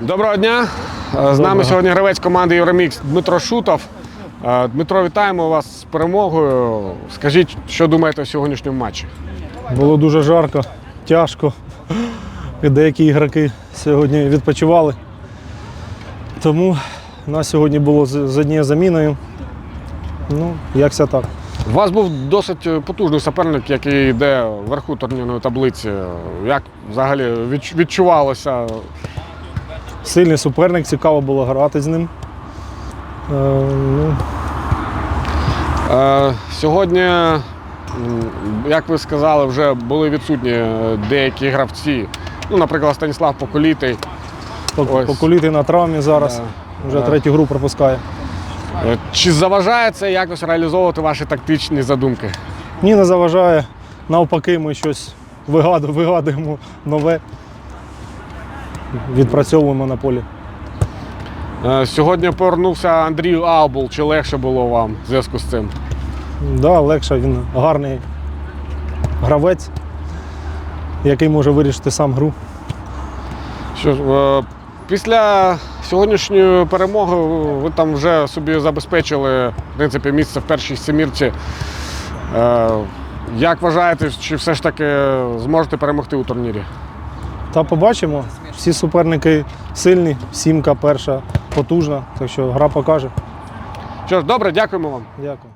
Доброго дня. Е, З нами сьогодні гравець команди Євромікс Дмитро Шутов. Е, Дмитро, вітаємо вас з перемогою. Скажіть, що думаєте в сьогоднішньому матчі? Було дуже жарко, тяжко. І Деякі ігроки сьогодні відпочивали. Тому нас сьогодні було з однією заміною. Ну, якся так. У вас був досить е, потужний суперник, який йде вверху турнірної таблиці. Як взагалі відчувалося? Сильний суперник, цікаво було грати з ним. Е, ну, Е, Сьогодні, як ви сказали, вже були відсутні е, деякі гравці. Ну, наприклад, Станіслав Поколітий. пок- Ось. поколіти на травмі зараз. Да. Вже Да. третю гру пропускає. Е, Чи заважає це якось реалізовувати ваші тактичні задумки? Ні, не заважає. Навпаки, ми щось вигаду- вигадуємо нове. Відпрацьовуємо на полі. Е, Сьогодні повернувся Андрій Албул. Чи легше було вам в зв'язку з цим? Да, легше, він гарний гравець, який може вирішити сам гру. Що ж, е, після сьогоднішньої перемоги ви там вже собі забезпечили в принципі, місце в першій сімірці. Е, Як вважаєте, чи все ж таки зможете перемогти у турнірі? Та побачимо. Всі суперники сильні, сімка перша потужна, так що гра покаже. Що ж, добре, дякуємо вам. Дякую.